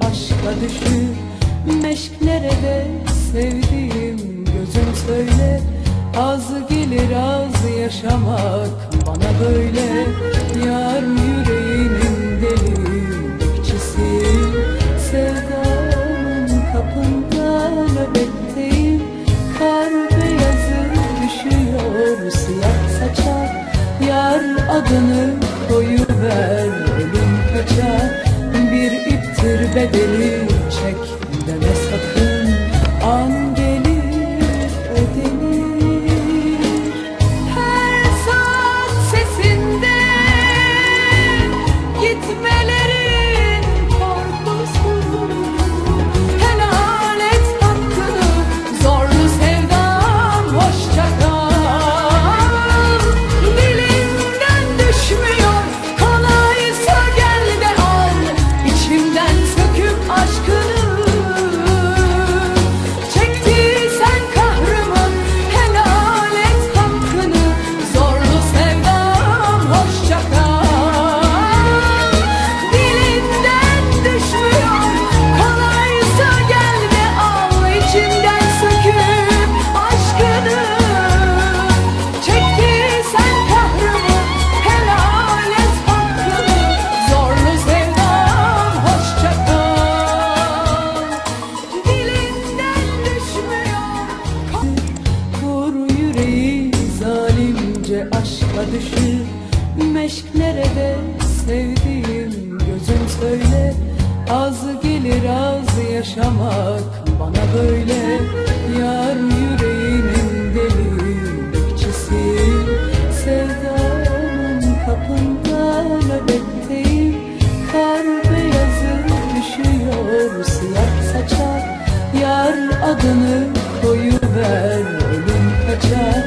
aşka düştü. Meşk nerede sevdiğim gözüm söyle. Az gelir az yaşamak bana böyle. Yar yüreğimin delikçisi Sevdanın kapında nöbetteyim. Kar beyazı düşüyor siyah saça Yar adını koyuver. bedeli aşka düşüp Meşk nerede sevdiğim gözüm söyle. Az gelir az yaşamak bana böyle. Yar yüreğinin deli bekçisi. Sevdanın kapında nöbetteyim. Kar beyazı düşüyor siyah saça Yar adını koyuver ölüm kaçar.